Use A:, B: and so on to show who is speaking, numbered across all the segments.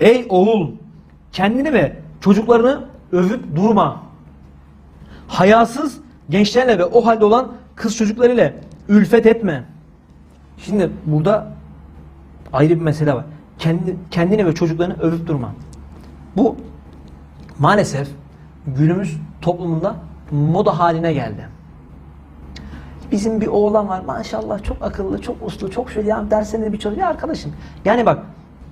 A: Ey oğul kendini ve çocuklarını övüp durma. Hayasız gençlerle ve o halde olan kız çocuklarıyla ülfet etme. Şimdi burada ayrı bir mesele var. Kendi, kendini ve çocuklarını övüp durma. Bu maalesef günümüz toplumunda moda haline geldi. Bizim bir oğlan var maşallah çok akıllı, çok uslu, çok şöyle ya dersinde bir çocuk. Ya arkadaşım yani bak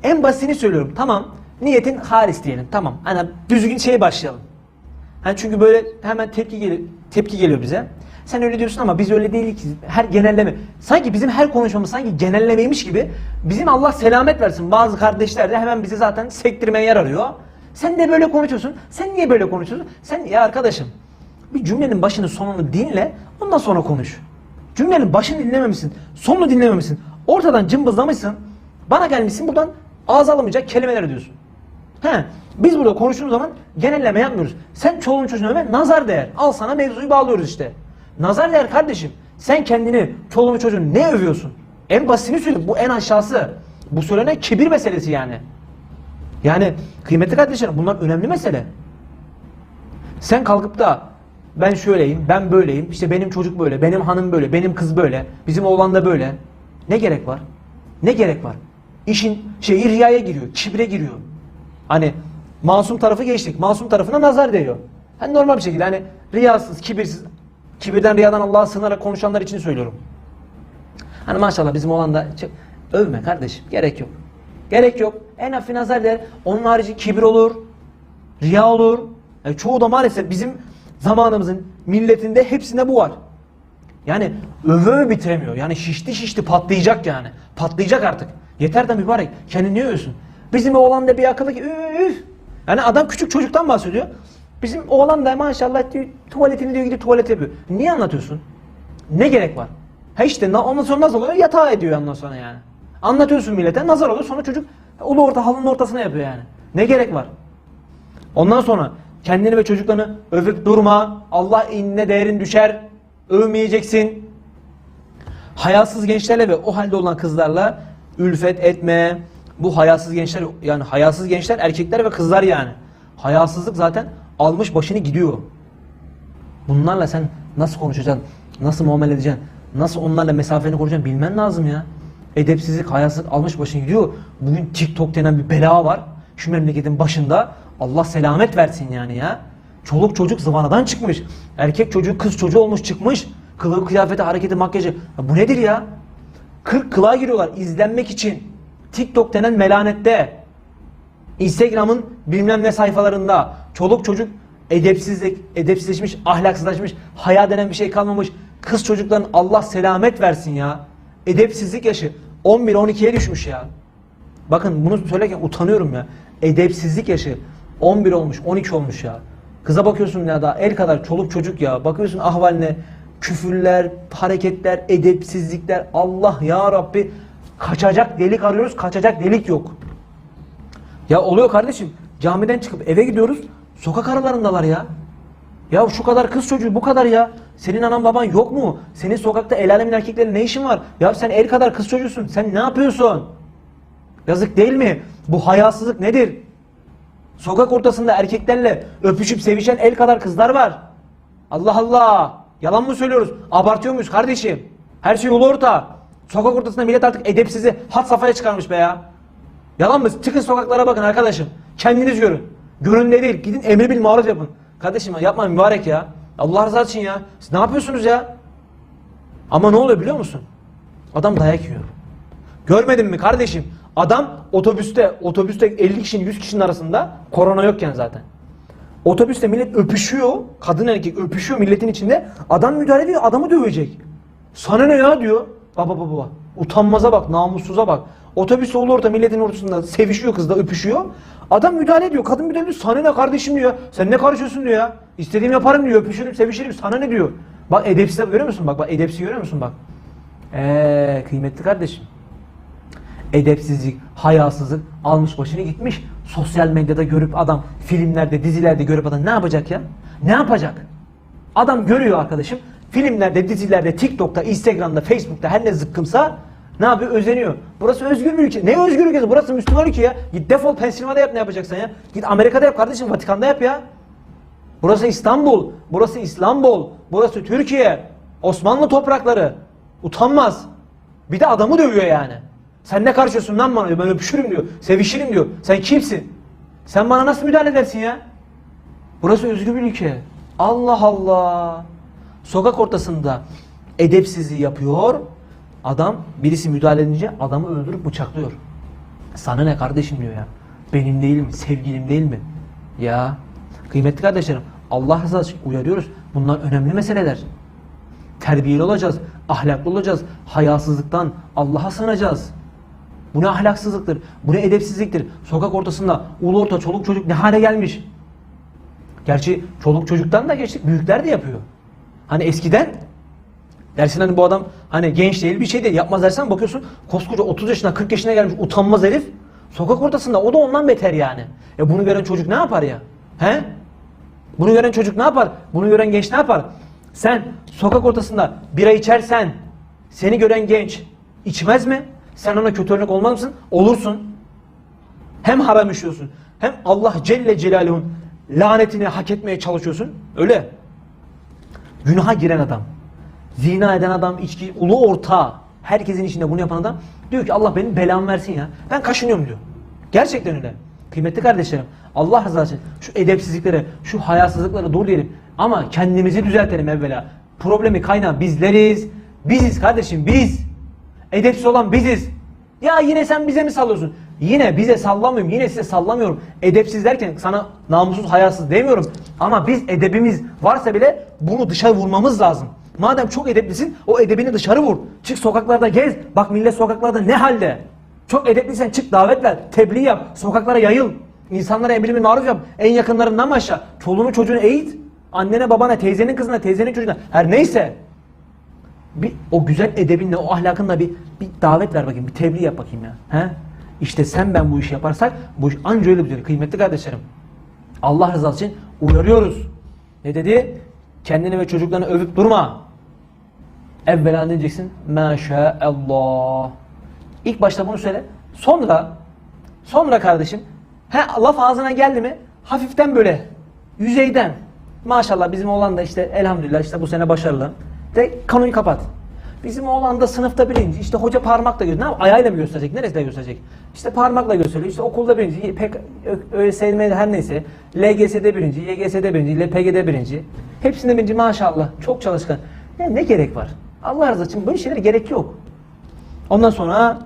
A: en basitini söylüyorum. Tamam niyetin halis diyelim. Tamam. Hani düzgün şeye başlayalım. Hani çünkü böyle hemen tepki geliyor, tepki geliyor bize. Sen öyle diyorsun ama biz öyle değiliz ki. Her genelleme. Sanki bizim her konuşmamız sanki genellemeymiş gibi bizim Allah selamet versin. Bazı kardeşler de hemen bizi zaten sektirmeye yer arıyor. Sen de böyle konuşuyorsun. Sen niye böyle konuşuyorsun? Sen ya arkadaşım bir cümlenin başını sonunu dinle ondan sonra konuş. Cümlenin başını dinlememişsin. Sonunu dinlememişsin. Ortadan cımbızlamışsın. Bana gelmişsin buradan ağza alamayacak kelimeler diyorsun. He, biz burada konuştuğumuz zaman genelleme yapmıyoruz. Sen çoluğun çocuğuna öve nazar değer. Al sana mevzuyu bağlıyoruz işte. Nazar değer kardeşim. Sen kendini, çoluğunu çocuğunu ne övüyorsun? En basitini söyle. Bu en aşağısı. Bu söylenen kibir meselesi yani. Yani kıymetli kardeşlerim bunlar önemli mesele. Sen kalkıp da ben şöyleyim, ben böyleyim, işte benim çocuk böyle, benim hanım böyle, benim kız böyle, bizim oğlan da böyle. Ne gerek var? Ne gerek var? İşin şey riyaya giriyor, kibre giriyor. Hani masum tarafı geçtik. Masum tarafına nazar değiyor. Hani normal bir şekilde hani riyasız, kibirsiz, kibirden riyadan Allah'a sığınarak konuşanlar için söylüyorum. Hani maşallah bizim olan da övme kardeşim. Gerek yok. Gerek yok. En hafif nazar der. Onun harici kibir olur. Riya olur. E, çoğu da maalesef bizim zamanımızın milletinde hepsinde bu var. Yani öve öve bitiremiyor. Yani şişti şişti patlayacak yani. Patlayacak artık. Yeter de mübarek. Kendini niye övüyorsun? Bizim oğlan da bir akıllı ki üf. Yani adam küçük çocuktan bahsediyor. Bizim oğlan da maşallah diyor, tuvaletini diyor gidip tuvalet yapıyor. Niye anlatıyorsun? Ne gerek var? Ha işte ondan sonra nasıl oluyor? Yatağa ediyor ondan sonra yani. Anlatıyorsun millete nazar oluyor sonra çocuk ulu orta halının ortasına yapıyor yani. Ne gerek var? Ondan sonra kendini ve çocuklarını övüp durma. Allah inne değerin düşer. Övmeyeceksin. Hayasız gençlerle ve o halde olan kızlarla ülfet etme. Bu hayasız gençler yani hayasız gençler erkekler ve kızlar yani. Hayasızlık zaten almış başını gidiyor. Bunlarla sen nasıl konuşacaksın? Nasıl muamele edeceksin? Nasıl onlarla mesafeni koruyacaksın bilmen lazım ya. Edepsizlik, hayasızlık almış başını gidiyor. Bugün TikTok denen bir bela var. Şu memleketin başında. Allah selamet versin yani ya. Çoluk çocuk zıvanadan çıkmış. Erkek çocuğu kız çocuğu olmuş çıkmış. Kılığı, kıyafeti, hareketi, makyajı. Ya bu nedir ya? 40 kılığa giriyorlar izlenmek için. TikTok denen melanette. Instagram'ın bilmem ne sayfalarında çoluk çocuk edepsizlik, edepsizleşmiş, ahlaksızlaşmış, haya denen bir şey kalmamış. Kız çocukların Allah selamet versin ya. Edepsizlik yaşı 11-12'ye düşmüş ya. Bakın bunu söylerken utanıyorum ya. Edepsizlik yaşı 11 olmuş, 12 olmuş ya. Kıza bakıyorsun ya da el kadar çoluk çocuk ya. Bakıyorsun ahvaline küfürler, hareketler, edepsizlikler. Allah ya Rabbi kaçacak delik arıyoruz, kaçacak delik yok. Ya oluyor kardeşim. Camiden çıkıp eve gidiyoruz. Sokak aralarındalar ya. Ya şu kadar kız çocuğu bu kadar ya. Senin anan baban yok mu? Senin sokakta el alemin erkeklerle ne işin var? Ya sen el kadar kız çocuğusun. Sen ne yapıyorsun? Yazık değil mi? Bu hayasızlık nedir? Sokak ortasında erkeklerle öpüşüp sevişen el kadar kızlar var. Allah Allah. Yalan mı söylüyoruz? Abartıyor muyuz kardeşim? Her şey ulu orta. Sokak ortasında millet artık edepsizi hat safhaya çıkarmış be ya. Yalan mı? Çıkın sokaklara bakın arkadaşım. Kendiniz görün. Görün ne değil. Gidin emri bil maruz yapın. Kardeşim yapma mübarek ya. Allah rızası için ya. Siz ne yapıyorsunuz ya? Ama ne oluyor biliyor musun? Adam dayak yiyor. Görmedin mi kardeşim? Adam otobüste, otobüste 50 kişinin 100 kişinin arasında korona yokken zaten. Otobüste millet öpüşüyor. Kadın erkek öpüşüyor milletin içinde. Adam müdahale ediyor. Adamı dövecek. Sana ne ya diyor. Baba baba baba. Utanmaza bak, namussuza bak. Otobüste olur orta milletin ortasında sevişiyor kızla öpüşüyor. Adam müdahale ediyor. Kadın müdahale ediyor. Sana ne kardeşim diyor. Sen ne karışıyorsun diyor ya. İstediğimi yaparım diyor. Öpüşürüm, sevişirim. Sana ne diyor. Bak edepsiz görüyor musun? Bak bak edepsiz görüyor musun bak. Eee kıymetli kardeşim edepsizlik, hayasızlık almış başını gitmiş. Sosyal medyada görüp adam, filmlerde, dizilerde görüp adam ne yapacak ya? Ne yapacak? Adam görüyor arkadaşım. Filmlerde, dizilerde, TikTok'ta, Instagram'da, Facebook'ta her ne zıkkımsa Ne yapıyor? Özeniyor. Burası özgür bir ülke. Ne özgür ülkesi? Burası Müslüman ülke ya. Git defol Pensilvanya'da yap ne yapacaksan ya. Git Amerika'da yap kardeşim. Vatikan'da yap ya. Burası İstanbul. Burası İstanbul. Burası Türkiye. Osmanlı toprakları. Utanmaz. Bir de adamı dövüyor yani. Sen ne karışıyorsun lan bana. Ben öpüşürüm diyor. Sevişirim diyor. Sen kimsin? Sen bana nasıl müdahale edersin ya? Burası özgür bir ülke. Allah Allah. Sokak ortasında edepsizliği yapıyor. Adam birisi müdahale edince adamı öldürüp bıçaklıyor. Sana ne kardeşim diyor ya. Benim değil mi? Sevgilim değil mi? Ya kıymetli kardeşlerim Allah rızası için uyarıyoruz. Bunlar önemli meseleler. Terbiyeli olacağız. Ahlaklı olacağız. Hayasızlıktan Allah'a sığınacağız. Bu ne ahlaksızlıktır. Bu ne edepsizliktir. Sokak ortasında ulu orta çoluk çocuk ne hale gelmiş. Gerçi çoluk çocuktan da geçtik. Büyükler de yapıyor. Hani eskiden dersin hani bu adam hani genç değil bir şey değil yapmaz dersen bakıyorsun koskoca 30 yaşına 40 yaşına gelmiş utanmaz herif sokak ortasında o da ondan beter yani. E bunu gören çocuk ne yapar ya? He? Bunu gören çocuk ne yapar? Bunu gören genç ne yapar? Sen sokak ortasında bira içersen seni gören genç içmez mi? Sen ona kötü örnek olmaz mısın? Olursun. Hem haram işliyorsun hem Allah Celle Celaluhu'nun lanetini hak etmeye çalışıyorsun. Öyle. Günaha giren adam, zina eden adam, içki, ulu orta, herkesin içinde bunu yapan adam diyor ki Allah benim belamı versin ya. Ben kaşınıyorum diyor. Gerçekten öyle. Kıymetli kardeşlerim, Allah rızası için şu edepsizliklere, şu hayasızlıklara dur diyelim. Ama kendimizi düzeltelim evvela. Problemi kaynağı bizleriz. Biziz kardeşim biz. Edepsiz olan biziz. Ya yine sen bize mi sallıyorsun? Yine bize sallamıyorum. Yine size sallamıyorum. Edepsiz derken sana namussuz, hayasız demiyorum. Ama biz edebimiz varsa bile bunu dışarı vurmamız lazım. Madem çok edeplisin o edebini dışarı vur. Çık sokaklarda gez. Bak millet sokaklarda ne halde. Çok edepliysen çık davet ver. Tebliğ yap. Sokaklara yayıl. İnsanlara emrini maruf yap. En yakınlarından başla. Çoluğunu çocuğunu eğit. Annene babana, teyzenin kızına, teyzenin çocuğuna. Her neyse bir o güzel edebinle, o ahlakınla bir bir davet ver bakayım, bir tebliğ yap bakayım ya. He? İşte sen ben bu işi yaparsak bu iş anca öyle düzelir. Kıymetli kardeşlerim. Allah rızası için uyarıyoruz. Ne dedi? Kendini ve çocuklarını övüp durma. Evvela ne diyeceksin? Maşallah. İlk başta bunu söyle. Sonra sonra kardeşim he laf ağzına geldi mi hafiften böyle yüzeyden maşallah bizim oğlan da işte elhamdülillah işte bu sene başarılı de konuyu kapat. Bizim oğlan da sınıfta birinci. İşte hoca parmakla gösteriyor. Ne yap? Ayağıyla mı gösterecek? Neresiyle gösterecek? İşte parmakla gösteriyor. İşte okulda birinci. Pek ÖSYM her neyse. LGS'de birinci, YGS'de birinci, LPG'de birinci. Hepsinde birinci maşallah. Çok çalışkan. Ya ne gerek var? Allah razı için böyle şeylere gerek yok. Ondan sonra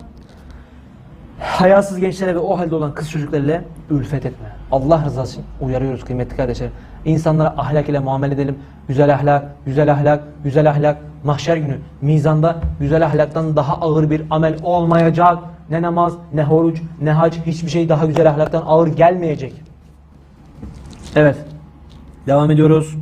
A: hayasız gençlere ve o halde olan kız çocuklarıyla ülfet etme. Allah rızası için uyarıyoruz kıymetli kardeşlerim. İnsanlara ahlak ile muamele edelim. Güzel ahlak, güzel ahlak, güzel ahlak. Mahşer günü mizanda güzel ahlaktan daha ağır bir amel olmayacak. Ne namaz, ne oruç, ne hac hiçbir şey daha güzel ahlaktan ağır gelmeyecek. Evet. Devam ediyoruz.